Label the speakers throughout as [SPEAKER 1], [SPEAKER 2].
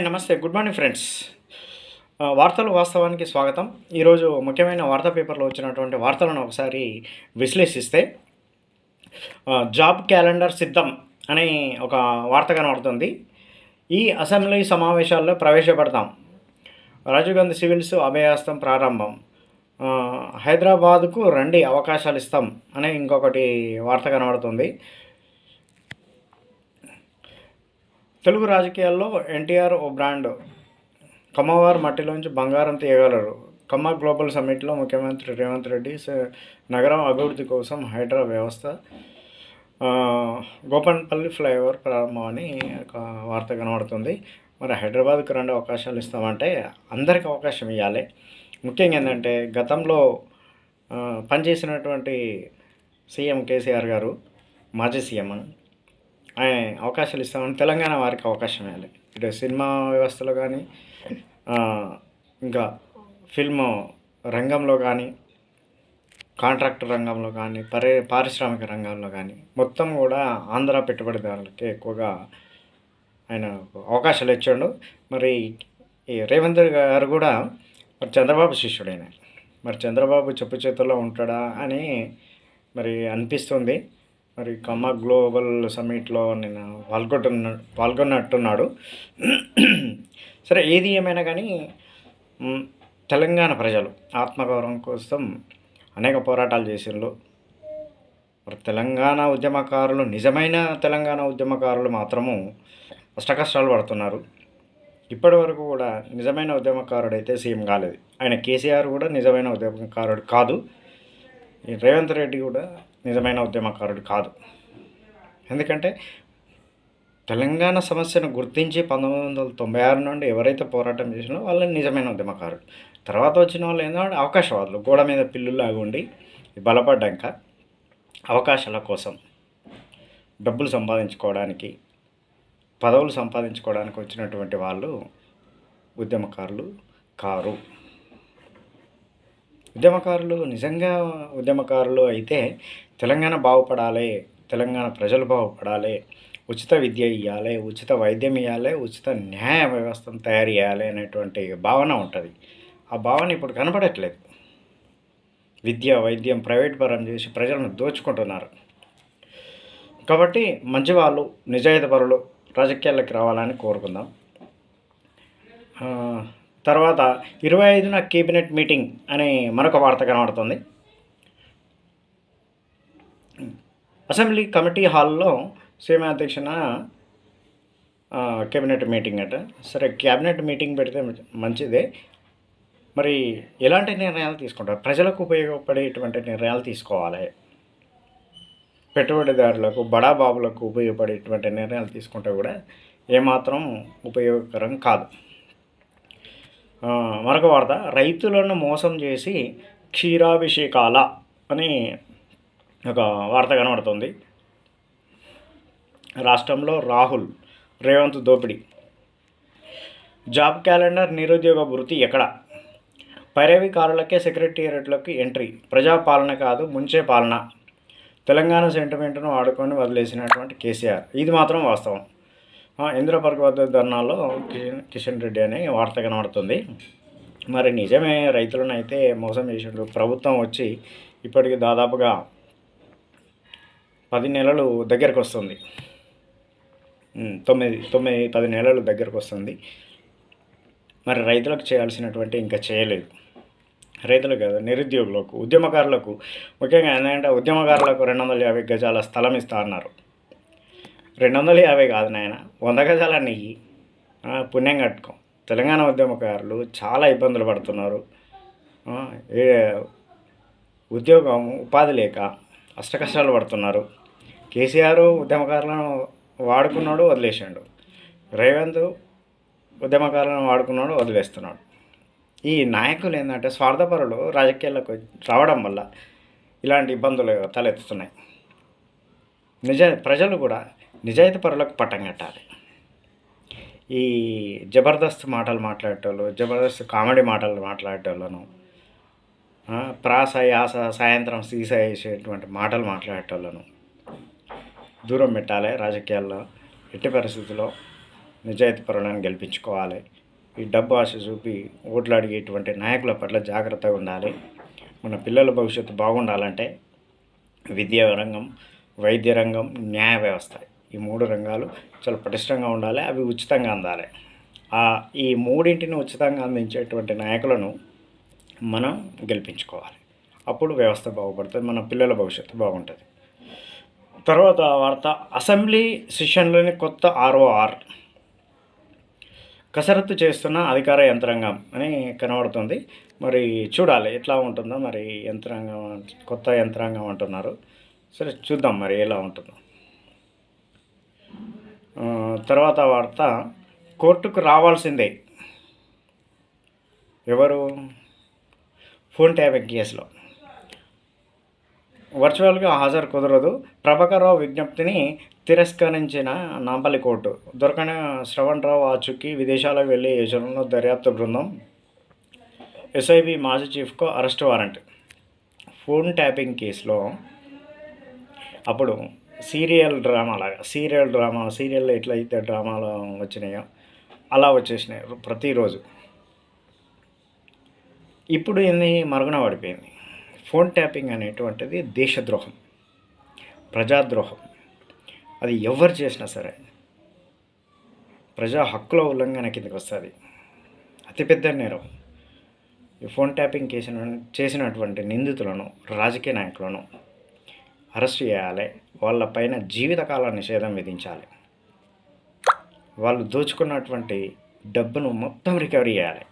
[SPEAKER 1] నమస్తే good morning friends వార్తలు వాస్తవానికి స్వాగతం. ఈరోజు ముఖ్యమైన వార్తా పేపర్లో వచ్చినటువంటి వార్తలను ఒకసారి విశ్లేషిస్తే జాబ్ క్యాలెండర్ సిద్ధం అనే ఒక వార్త కనబడుతుంది. ఈ అసెంబ్లీ సమావేశాల్లో ప్రవేశపెడతాం. రాజీవ్ గాంధీ సివిల్స్ అభయాస్తం ప్రారంభం. హైదరాబాద్కు రండి అవకాశాలు ఇస్తాం అనే ఇంకొకటి వార్త కనబడుతుంది. తెలుగు రాజకీయాల్లో ఎన్టీఆర్ ఓ బ్రాండ్. కమ్మవారు మట్టిలోంచి బంగారం తీయగలరు. కమ్మ గ్లోబల్ సమ్మిట్లో ముఖ్యమంత్రి రేవంత్ రెడ్డి నగరం అభివృద్ధి కోసం హైడ్రా వ్యవస్థ గోపన్పల్లి ఫ్లైఓవర్ ప్రారంభం అని ఒక వార్త కనబడుతుంది. మరి హైదరాబాద్కు రెండు అవకాశాలు ఇస్తామంటే అందరికి అవకాశం ఇవ్వాలి ముఖ్యంగా ఏంటంటే గతంలో పనిచేసినటువంటి సీఎం కేసీఆర్ గారు మాజీ సీఎం ఆయన అవకాశాలు ఇస్తామని తెలంగాణ వారికి అవకాశం ఇవ్వాలి. ఇటు సినిమా వ్యవస్థలో కానీ ఇంకా ఫిల్మ్ రంగంలో కానీ కాంట్రాక్ట్ రంగంలో కానీ పరి పారిశ్రామిక రంగంలో కానీ మొత్తం కూడా ఆంధ్ర పెట్టుబడిదారులకి ఎక్కువగా ఆయన అవకాశాలు ఇచ్చాడు. మరి ఈ రేవంత్ గారు కూడా మరి చంద్రబాబు శిష్యుడైన మరి చంద్రబాబు చెప్పు చేతుల్లో ఉంటాడా అని మరి అనిపిస్తుంది. మరి కమ్మ గ్లోబల్ సమ్మిట్లో నేను పాల్గొంటున్న పాల్గొన్నట్టున్నాడు. సరే ఏది ఏమైనా కానీ తెలంగాణ ప్రజలు ఆత్మగౌరవం కోసం అనేక పోరాటాలు చేసిండ్రు. మరి తెలంగాణ ఉద్యమకారులు నిజమైన తెలంగాణ ఉద్యమకారులు మాత్రము అష్టకష్టాలు పడుతున్నారు. ఇప్పటి వరకు కూడా నిజమైన ఉద్యమకారుడు అయితే సీఎం కాలేదు. ఆయన కేసీఆర్ కూడా నిజమైన ఉద్యమకారుడు కాదు. ఈ రేవంత్ రెడ్డి కూడా నిజమైన ఉద్యమకారుడు కాదు. ఎందుకంటే తెలంగాణ సమస్యను గుర్తించి పంతొమ్మిది వందల తొంభై ఆరు నుండి ఎవరైతే పోరాటం చేసినో వాళ్ళని నిజమైన ఉద్యమకారుడు తర్వాత వచ్చిన వాళ్ళు ఏంటంటే అవకాశవాదులు గోడ మీద పిల్లులాగా ఉండి బలపడ్డాక అవకాశాల కోసం డబ్బులు సంపాదించుకోవడానికి పదవులు సంపాదించుకోవడానికి వచ్చినటువంటి వాళ్ళు ఉద్యమకారులు కారు. ఉద్యమకారులు నిజంగా ఉద్యమకారులు అయితే తెలంగాణ బాగుపడాలి తెలంగాణ ప్రజలు బాగుపడాలి ఉచిత విద్య ఇవ్వాలి ఉచిత వైద్యం ఇవ్వాలి ఉచిత న్యాయ వ్యవస్థను తయారు చేయాలి అనేటువంటి భావన ఉంటుంది. ఆ భావన ఇప్పుడు కనపడట్లేదు. విద్య వైద్యం ప్రైవేట్ పరం చేసి ప్రజలను దోచుకుంటున్నారు. కాబట్టి మంచి వాళ్ళు నిజాయితీపరులు రాజకీయాల్లోకి రావాలని కోరుకుందాం. తర్వాత ఇరవై ఐదున కేబినెట్ మీటింగ్ అనే మరొక వార్త కనబడుతుంది. అసెంబ్లీ కమిటీ హాల్లో సీఎం అధ్యక్షన కేబినెట్ మీటింగ్ అట. సరే క్యాబినెట్ మీటింగ్ పెడితే మంచిదే. మరి ఎలాంటి నిర్ణయాలు తీసుకుంటారు? ప్రజలకు ఉపయోగపడేటువంటి నిర్ణయాలు తీసుకోవాలి. పెట్టుబడిదారులకు బడాబాబులకు ఉపయోగపడేటువంటి నిర్ణయాలు తీసుకుంటే కూడా ఏమాత్రం ఉపయోగకరం కాదు. మరొక వార్త రైతులను మోసం చేసి క్షీరాభిషేకాల అని ఒక వార్త కనబడుతుంది. రాష్ట్రంలో రాహుల్ రేవంత్ దోపిడీ. జాబ్ క్యాలెండర్ నిరుద్యోగ వృత్తి ఎక్కడ? పైరవికారులకే సెక్రటేరియట్లోకి ఎంట్రీ. ప్రజాపాలన కాదు ముంచే పాలన. తెలంగాణ సెంటిమెంట్ను ఆడుకొని వదిలేసినటువంటి కేసీఆర్. ఇది మాత్రం వాస్తవం. ఆ, వద్ద ధర్నాలో కిషన్ కిషన్ రెడ్డి అనే వార్త కనబడుతుంది. మరి నిజమే రైతులను అయితే మోసం చేసిండు. ప్రభుత్వం వచ్చి ఇప్పటికి దాదాపుగా పది నెలలు దగ్గరకు వస్తుంది తొమ్మిది తొమ్మిది పది నెలలు దగ్గరకు వస్తుంది మరి రైతులకు చేయాల్సినటువంటి ఇంకా చేయలేదు. రైతులు కాదు నిరుద్యోగులకు ఉద్యమకారులకు ముఖ్యంగా ఏంటంటే ఉద్యమకారులకు రెండు వందల యాభై గజాల స్థలం ఇస్తా అన్నారు. రెండు వందల యాభై కాదు నాయన వంద గజాల నెయ్యి పుణ్యం కట్టుకో. తెలంగాణ ఉద్యమకారులు చాలా ఇబ్బందులు పడుతున్నారు. ఏ ఉద్యోగం ఉపాధి లేక అష్టకష్టాలు పడుతున్నారు. కేసీఆర్ ఉద్యమకారులను వాడుకున్నాడు వదిలేసాడు. రేవంత్ ఉద్యమకారులను వాడుకున్నాడు వదిలేస్తున్నాడు. ఈ నాయకులు ఏంటంటే స్వార్థపరులు రాజకీయాలకు రావడం వల్ల ఇలాంటి ఇబ్బందులు తలెత్తుతున్నాయి. నిజ ప్రజలు కూడా నిజాయితీ పరులకు పట్టం కట్టాలి. ఈ జబర్దస్త్ మాటలు మాట్లాడేటోళ్ళు జబర్దస్త్ కామెడీ మాటలు మాట్లాడేటోళ్ళను ప్రాస యాస సాయంత్రం సీసా వేసేటువంటి మాటలు మాట్లాడేటోళ్ళను దూరం పెట్టాలి రాజకీయాల్లో. ఎట్టి పరిస్థితుల్లో నిజాయితీ పరులను గెలిపించుకోవాలి. ఈ డబ్బు ఆశ చూపి ఓట్లు అడిగేటువంటి నాయకుల పట్ల జాగ్రత్తగా ఉండాలి. మన పిల్లల భవిష్యత్తు బాగుండాలంటే విద్యా రంగం వైద్య రంగం న్యాయ వ్యవస్థ ఈ మూడు రంగాలు చాలా పటిష్టంగా ఉండాలి అవి ఉచితంగా అందాలి. ఈ మూడింటిని ఉచితంగా అందించేటువంటి నాయకులను మనం గెలిపించుకోవాలి. అప్పుడు వ్యవస్థ బాగుపడుతుంది మన పిల్లల భవిష్యత్తు బాగుంటుంది. తర్వాత వార్త. అసెంబ్లీ సెషన్లోని కొత్త ఆర్ఓఆర్. కసరత్తు చేస్తున్న అధికార యంత్రాంగం అని కనబడుతుంది. మరి చూడాలి ఎట్లా ఉంటుందో మరి యంత్రాంగం కొత్త యంత్రాంగం అంటున్నారు. సరే చూద్దాం మరి ఎలా ఉంటుందో. తర్వాత వార్త. కోర్టుకు రావాల్సిందే. ఎవరు? ఫోన్ ట్యాపింగ్ కేసులో. వర్చువల్గా హాజరు కుదరదు. ప్రభాకర్రావు విజ్ఞప్తిని తిరస్కరించిన నాంపల్లి కోర్టు. దొరకని శ్రవణ్ రావు ఆచుకి విదేశాలకు వెళ్ళే యోచనలో దర్యాప్తు బృందం ఎస్ఐబి మాజీ చీఫ్కు అరెస్ట్ వారెంట్. ఫోన్ ట్యాపింగ్ కేసులో అప్పుడు సీరియల్ డ్రామా లాగా సీరియల్ డ్రామా సీరియల్లో ఎట్లయితే డ్రామాలు వచ్చినాయో అలా వచ్చేసినాయి ప్రతిరోజు. ఇప్పుడు ఏంది? మరుగున పడిపోయింది. ఫోన్ ట్యాపింగ్ అనేటువంటిది దేశద్రోహం ప్రజాద్రోహం. అది ఎవరు చేసినా సరే ప్రజా హక్కుల ఉల్లంఘన కిందకి వస్తుంది. అతిపెద్ద నేరం. ఈ ఫోన్ ట్యాపింగ్ చేసిన చేసినటువంటి నిందితులను రాజకీయ నాయకులను అరెస్ట్ చేయాలి. వాళ్ళపైన జీవితకాల నిషేధం విధించాలి. వాళ్ళు దోచుకున్నటువంటి డబ్బును మొత్తం రికవరీ చేయాలి.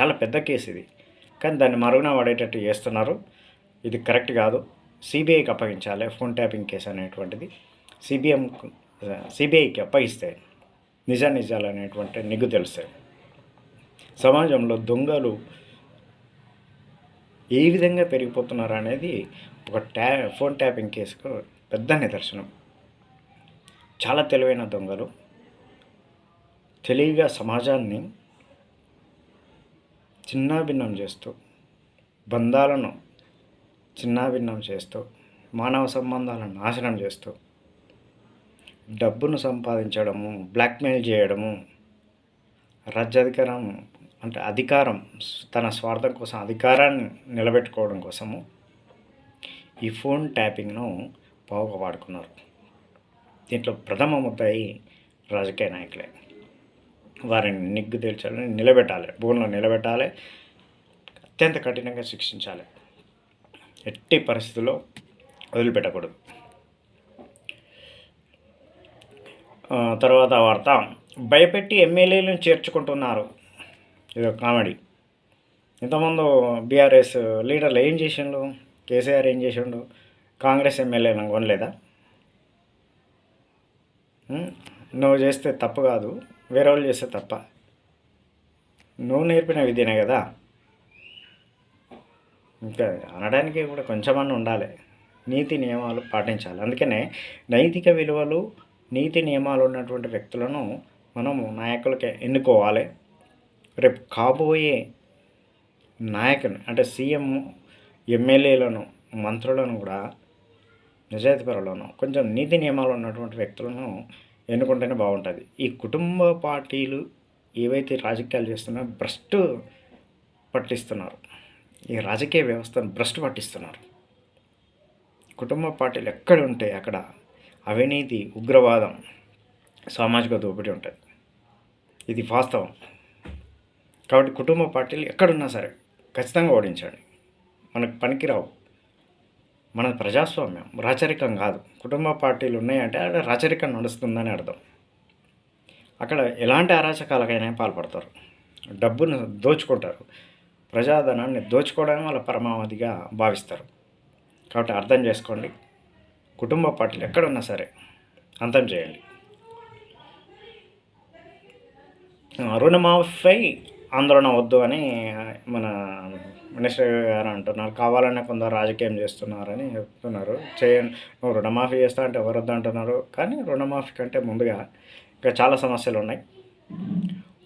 [SPEAKER 1] చాలా పెద్ద కేసు ఇది. కానీ దాన్ని మరుగున పడేటట్టు చేస్తున్నారు. ఇది కరెక్ట్ కాదు. సిబిఐకి అప్పగించాలి ఫోన్ ట్యాపింగ్ కేసు అనేటువంటిది. సిబిఎం సిబిఐకి అప్పగిస్తే నిజ నిజాలు అనేటువంటి నిగ్గు తెలుస్తాయి. సమాజంలో దొంగలు ఏ విధంగా పెరిగిపోతున్నారు అనేది ఒక ట్యా ఫోన్ ట్యాపింగ్ కేసుకు పెద్ద నిదర్శనం. చాలా తెలివైన దొంగలు తెలివిగా సమాజాన్ని చిన్నాభిన్నం చేస్తూ బంధాలను చిన్నాభిన్నం చేస్తూ మానవ సంబంధాలను నాశనం చేస్తూ డబ్బును సంపాదించడము బ్లాక్మెయిల్ చేయడము రాజ్యాధికారం అంటే అధికారం తన స్వార్థం కోసం అధికారాన్ని నిలబెట్టుకోవడం కోసము ఈ ఫోన్ ట్యాపింగ్ను బాగా వాడుకున్నారు. దీంట్లో ప్రథమ ముద్దాయి రాజకీయ నాయకులే. వారిని నిగ్గు తేల్చాలని నిలబెట్టాలి భూమిలో నిలబెట్టాలి అత్యంత కఠినంగా శిక్షించాలి. ఎట్టి పరిస్థితుల్లో వదిలిపెట్టకూడదు. తర్వాత వార్త భయపెట్టి ఎమ్మెల్యేలను చేర్చుకుంటున్నారు. ఇది కామెడీ. ఇంతకుముందు బీఆర్ఎస్ లీడర్లు ఏం చేసిండు కేసీఆర్ ఏం చేసిండు? కాంగ్రెస్ ఎమ్మెల్యేలను కొనలేదా? నువ్వు చేస్తే తప్పు కాదు. వేరే వాళ్ళు చేస్తే తప్ప. నువ్వు నేర్పిన విద్యనే కదా. ఇంకా అనడానికి కూడా కొంచెమన్నా ఉండాలి. నీతి నియమాలు పాటించాలి. అందుకనే నైతిక విలువలు నీతి నియమాలు ఉన్నటువంటి వ్యక్తులను మనము నాయకులకి ఎన్నుకోవాలి. రేపు కాబోయే నాయకుని అంటే సీఎం ఎమ్మెల్యేలను మంత్రులను కూడా నిజాయితీపరులను కొంచెం నీతి నియమాలు ఉన్నటువంటి వ్యక్తులను ఎన్నుకుంటేనే బాగుంటుంది. ఈ కుటుంబ పార్టీలు ఏవైతే రాజకీయాలు చేస్తున్నారో భ్రష్టు పట్టిస్తున్నారు. ఈ రాజకీయ వ్యవస్థను భ్రష్ట్ పట్టిస్తున్నారు. కుటుంబ పార్టీలు ఎక్కడ ఉంటే అక్కడ అవినీతి ఉగ్రవాదం సామాజిక దోపిడీ ఉంటుంది ఇది వాస్తవం. కాబట్టి కుటుంబ పార్టీలు ఎక్కడున్నా సరే ఖచ్చితంగా ఓడించండి. మనకు పనికిరావు. మన ప్రజాస్వామ్యం రాచరికం కాదు. కుటుంబ పార్టీలు ఉన్నాయంటే అక్కడ రాచరికం నడుస్తుందని అర్థం. అక్కడ ఎలాంటి అరాచకాలకైనా పాల్పడతారు. డబ్బును దోచుకుంటారు. ప్రజాధనాన్ని దోచుకోవడమే వాళ్ళ పరమావధిగా భావిస్తారు. కాబట్టి అర్థం చేసుకోండి. కుటుంబ పార్టీలు ఎక్కడున్నా సరే అంతం చేయండి. ఆ, ఆందోళన వద్దు అని మన మినిస్టర్ గారు అంటున్నారు. కావాలనే కొందరు రాజకీయం చేస్తున్నారని చెప్తున్నారు. చేయండి నువ్వు రుణమాఫీ చేస్తా అంటే ఎవరు వద్దు అంటున్నారు కానీ రుణమాఫీ కంటే ముందుగా ఇంకా చాలా సమస్యలు ఉన్నాయి.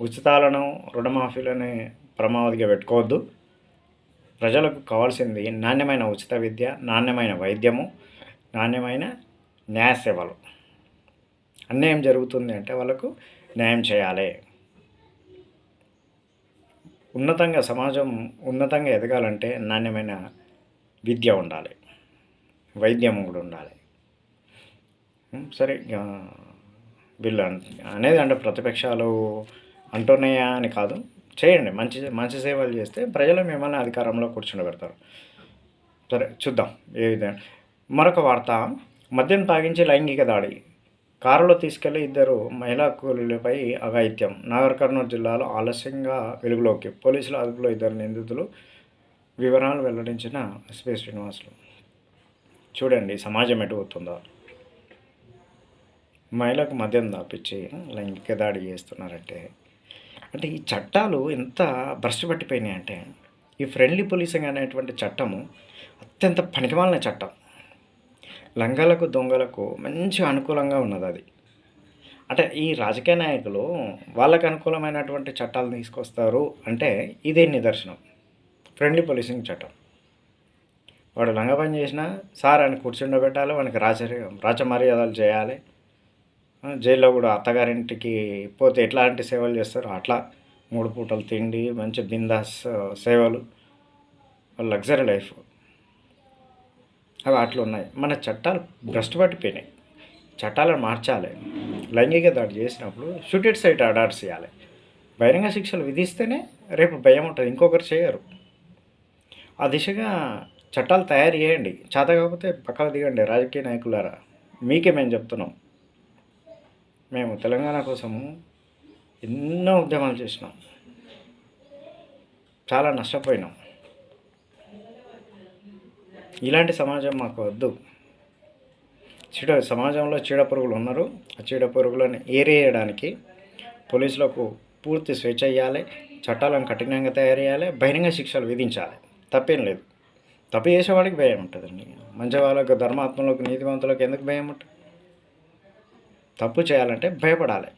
[SPEAKER 1] ఉచితాలను రుణమాఫీలని పరమావధిగా పెట్టుకోవద్దు. ప్రజలకు కావాల్సింది నాణ్యమైన ఉచిత విద్య నాణ్యమైన వైద్యము నాణ్యమైన న్యాయ సేవలు అన్యాయం జరుగుతుంది అంటే వాళ్ళకు న్యాయం చేయాలి. ఉన్నతంగా సమాజం ఉన్నతంగా ఎదగాలంటే నాణ్యమైన విద్య ఉండాలి. వైద్యం కూడా ఉండాలి. సరే ఇక వీళ్ళు అనేది అంటే ప్రతిపక్షాలు అంటున్నాయా అని కాదు. చేయండి మంచి మంచి సేవలు చేస్తే ప్రజలు మిమ్మల్ని అధికారంలో కూర్చుండబెడతారు. సరే చూద్దాం ఏ విధంగా మరొక వార్త. మద్యం తాగించి లైంగిక దాడి. కారులో తీసుకెళ్ళి ఇద్దరు మహిళా కూలీలపై అఘాయిత్యం. నాగర్ కర్నూలు జిల్లాలో ఆలస్యంగా వెలుగులోకి పోలీసుల అదుపులో ఇద్దరు నిందితులు వివరాలు వెల్లడించిన ఎస్పీ శ్రీనివాసులు. చూడండి సమాజం ఎటు పోతుందో. మహిళకు మద్యం దాపించి లైంగిక దాడి చేస్తున్నారంటే అంటే ఈ చట్టాలు ఎంత భ్రష్టు పట్టిపోయినాయి అంటే ఈ ఫ్రెండ్లీ పోలీసింగ్ అనేటువంటి చట్టము అత్యంత పనికిమాలిన చట్టం. లంగలకు దొంగలకు మంచి అనుకూలంగా ఉన్నది అది. అంటే ఈ రాజకీయ నాయకులు వాళ్ళకు అనుకూలమైనటువంటి చట్టాలు తీసుకొస్తారు అంటే ఇదే నిదర్శనం. ఫ్రెండ్లీ పోలీసింగ్ చట్టం. వాడు లంగ పని చేసినా సార్ అని కూర్చుండబెట్టాలి వానికి రాచ రాచమర్యాదలు చేయాలి. జైల్లో కూడా అత్తగారింటికి పోతే ఎట్లాంటి సేవలు చేస్తారో అట్లా. మూడు పూటలు తిండి మంచి బిందాస్ సేవలు. Luxury life. అవి అట్లా ఉన్నాయి. మన చట్టాలు భ్రష్టు పట్టిపోయినాయి. చట్టాలను మార్చాలి. లైంగిక దాడి చేసినప్పుడు షూటెడ్ సైట్ ఆర్డర్స్ చేయాలి బహిరంగ శిక్షలు విధిస్తేనే రేపు భయం ఉంటుంది. ఇంకొకరు చేయరు. ఆ దిశగా చట్టాలు తయారు చేయండి. చేత కాకపోతే పక్కకు దిగండి. రాజకీయ నాయకులారా మీకే మేము చెప్తున్నాం? మేము తెలంగాణ కోసము ఎన్నో ఉద్యమాలు చేసినాం. చాలా నష్టపోయినాం. ఇలాంటి సమాజం మాకు వద్దు. చీడ సమాజంలో చీడ పురుగులు ఉన్నారు. ఆ చీడ పురుగులను ఏరేయడానికి పోలీసులకు పూర్తి స్వేచ్ఛ ఇవ్వాలి చట్టాలను కఠినంగా తయారు చేయాలి బహిరంగ శిక్షలు విధించాలి. తప్పేం లేదు. తప్పు చేసేవాడికి భయం ఉంటుందండి. మంచి వాళ్ళకు ధర్మాత్మలకు నీతివంతులకు ఎందుకు భయం ఉంటుంది తప్పు చేయాలంటే భయపడాలి.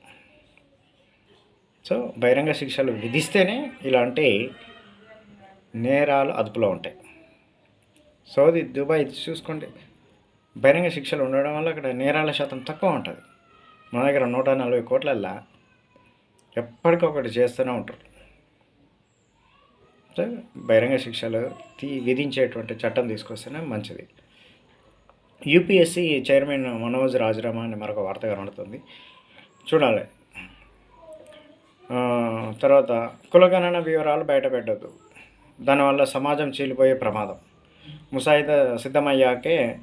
[SPEAKER 1] సో బహిరంగ శిక్షలు విధిస్తేనే ఇలాంటి నేరాలు అదుపులో ఉంటాయి. సౌదీ దుబాయ్ చూసుకోండి బహిరంగ శిక్షలు ఉండడం వల్ల అక్కడ నేరాల శాతం తక్కువ ఉంటుంది. మన దగ్గర నూట నలభై కోట్లల్లా ఎప్పటికొకటి చేస్తూనే ఉంటారు. బహిరంగ శిక్షలు తీ విధించేటువంటి చట్టం తీసుకొస్తేనే మంచిది. యూపీఎస్సీ చైర్మన్ మనోజ్ రాజరామా అని మరొక వార్త కనబడుతుంది. చూడాలి. తర్వాత కులగణన వివరాలు బయటపెట్టద్దు దానివల్ల సమాజం చీలిపోయే ప్రమాదం. ముసాయిదా సిద్ధమయ్యాకే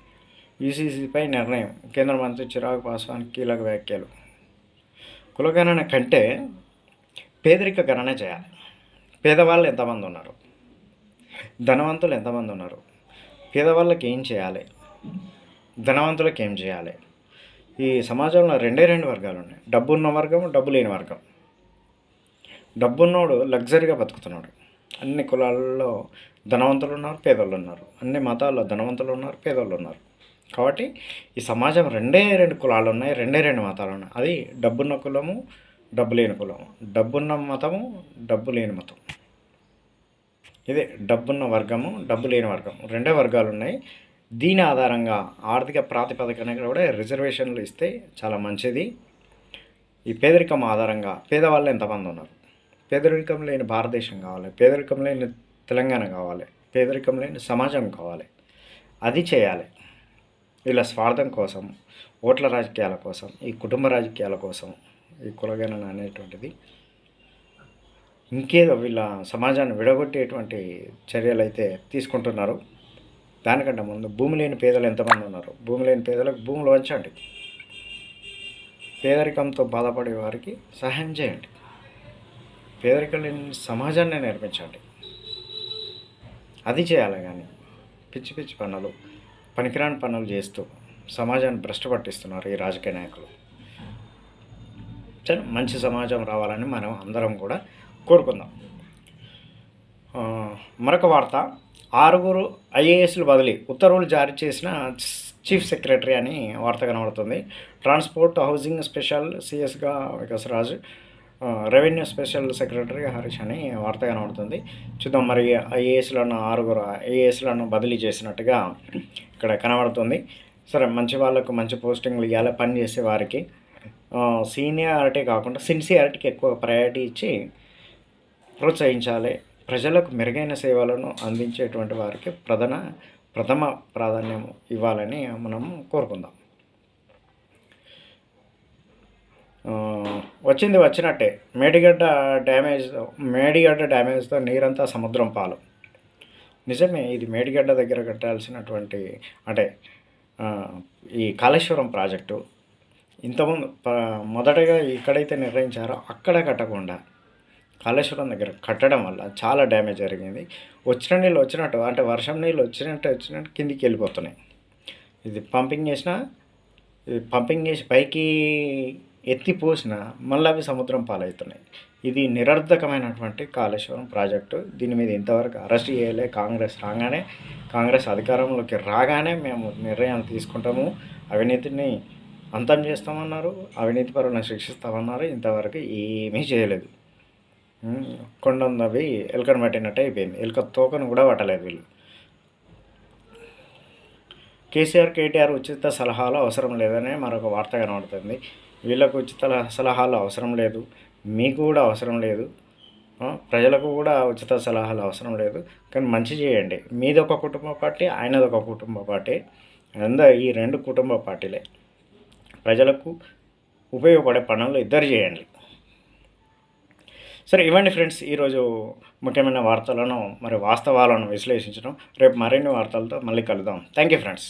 [SPEAKER 1] యూసీసీపై నిర్ణయం. కేంద్ర మంత్రి చిరాగ్ పాస్వాన్ కీలక వ్యాఖ్యలు. కులగణన కంటే పేదరిక గణన చేయాలి. పేదవాళ్ళు ఎంతమంది ఉన్నారు? ధనవంతులు ఎంతమంది ఉన్నారు? పేదవాళ్ళకి ఏం చేయాలి? ధనవంతులకు ఏం చేయాలి? ఈ సమాజంలో రెండే రెండు వర్గాలు ఉన్నాయి. డబ్బున్న వర్గం డబ్బు లేని వర్గం. డబ్బున్నోడు లగ్జరీగా బతుకుతున్నాడు. అన్ని కులాలలో ధనవంతులు ఉన్నారు పేదోళ్ళు ఉన్నారు. అన్ని మతాల్లో ధనవంతులు ఉన్నారు పేదోళ్ళు ఉన్నారు. కాబట్టి ఈ సమాజం రెండే రెండు కులాలు ఉన్నాయి రెండే రెండు మతాలు ఉన్నాయి. అది డబ్బున్న కులము డబ్బు లేని కులము. డబ్బున్న మతము డబ్బు లేని మతం. ఇదే డబ్బున్న వర్గము డబ్బు లేని వర్గం. రెండే వర్గాలు ఉన్నాయి. దీని ఆధారంగా ఆర్థిక ప్రాతిపదికన కూడా రిజర్వేషన్లు ఇస్తే చాలా మంచిది. ఈ పేదరికం ఆధారంగా పేదవాళ్ళు ఎంతమంది ఉన్నారు? పేదరికం లేని భారతదేశం కావాలి పేదరికం లేని తెలంగాణ కావాలి పేదరికం లేని సమాజం కావాలి. అది చేయాలి. వీళ్ళ స్వార్థం కోసం ఓట్ల రాజకీయాల కోసం ఈ కుటుంబ రాజకీయాల కోసం ఈ కులగణన అనేటువంటిది ఇంకేదో వీళ్ళ సమాజాన్ని విడగొట్టేటువంటి చర్యలు అయితే తీసుకుంటున్నారు. దానికంటే ముందు భూమి లేని పేదలు ఎంతమంది ఉన్నారు? భూమి లేని పేదలకు భూములు వంచండి పేదరికంతో బాధపడే వారికి సహాయం చేయండి. పేదరికం లేని సమాజాన్ని నేర్పించండి. అది చేయాలి కానీ. పిచ్చి పిచ్చి పనులు పనికిరాని పనులు చేస్తూ సమాజాన్ని భ్రష్టు పట్టిస్తున్నారు ఈ రాజకీయ నాయకులు. సరే మంచి సమాజం రావాలని మనం అందరం కూడా కోరుకుందాం. మరొక వార్త. ఆరుగురు ఐఏఎస్లు బదిలీ ఉత్తర్వులు జారీ చేసిన చీఫ్ సెక్రటరీ అని వార్త కనబడుతుంది. Transport housing special సిఎస్గా Vikasraju Raju revenue special secretary Harish అని వార్త కనబడుతుంది. చూద్దాం మరి ఐఏఎస్లను ఆరుగురు ఐఏఎస్లను బదిలీ చేసినట్టుగా ఇక్కడ కనబడుతుంది. సరే మంచి వాళ్ళకు మంచి పోస్టింగ్లు ఇవ్వాలి పని చేసే వారికి. సీనియారిటీ కాకుండా సిన్సియారిటీకి ఎక్కువ ప్రయారిటీ ఇచ్చి ప్రోత్సహించాలి. ప్రజలకు మెరుగైన సేవలను అందించేటువంటి వారికి ప్రధాన ప్రథమ ప్రాధాన్యం ఇవ్వాలని మనం కోరుకుందాం ఆ, వచ్చింది వచ్చినట్టే. మేడిగడ్డ డ్యామేజ్ మేడిగడ్డ డ్యామేజ్తో నీరంతా సముద్రం పాలు. నిజమే ఇది మేడిగడ్డ దగ్గర కట్టాల్సినటువంటి అంటే ఈ కాళేశ్వరం ప్రాజెక్టు. ఇంతకుముందు మొదటగా ఎక్కడైతే నిర్ణయించారో అక్కడ కట్టకుండా కాళేశ్వరం దగ్గర కట్టడం వల్ల చాలా డ్యామేజ్ జరిగింది. వచ్చిన నీళ్ళు వచ్చినట్టు అంటే వర్షం నీళ్ళు వచ్చినట్టు వచ్చినట్టు కిందికి వెళ్ళిపోతున్నాయి. ఇది పంపింగ్ చేసిన ఇది పంపింగ్ చేసి పైకి ఎత్తిపోసినా మళ్ళీ అవి సముద్రం పాలవుతున్నాయి. ఇది నిరర్ధకమైనటువంటి కాళేశ్వరం ప్రాజెక్టు. దీని మీద ఇంతవరకు అరెస్ట్ చేయలే. కాంగ్రెస్ రాగానే కాంగ్రెస్ అధికారంలోకి రాగానే మేము నిర్ణయాలు తీసుకుంటాము. అవినీతిని అంతం చేస్తామన్నారు. అవినీతి పరులను శిక్షిస్తామన్నారు. ఇంతవరకు ఏమీ చేయలేదు. ఉమ్, కొండందవి ఎలుకను పట్టినట్టు అయిపోయింది. ఎలుక తోకను కూడా పట్టలేదు వీళ్ళు. కేసీఆర్ కేటీఆర్ ఉచిత సలహాలు అవసరం లేదనే మరొక వార్త కనబడుతుంది. వీళ్ళకు ఉచిత సలహాలు అవసరం లేదు. మీకు కూడా అవసరం లేదు. ప్రజలకు కూడా ఉచిత సలహాలు అవసరం లేదు. కానీ మంచి చేయండి. మీది ఒక కుటుంబ పార్టీ ఆయనది ఒక కుటుంబ పార్టీ. అంద ఈ రెండు కుటుంబ పార్టీలే. ప్రజలకు ఉపయోగపడే పనులు ఇద్దరు చేయండి. సరే ఇవ్వండి ఫ్రెండ్స్ ఈరోజు ముఖ్యమైన వార్తలను మరి వాస్తవాలను విశ్లేషించడం. రేపు మరిన్ని వార్తలతో మళ్ళీ కలుద్దాం. Thank you friends.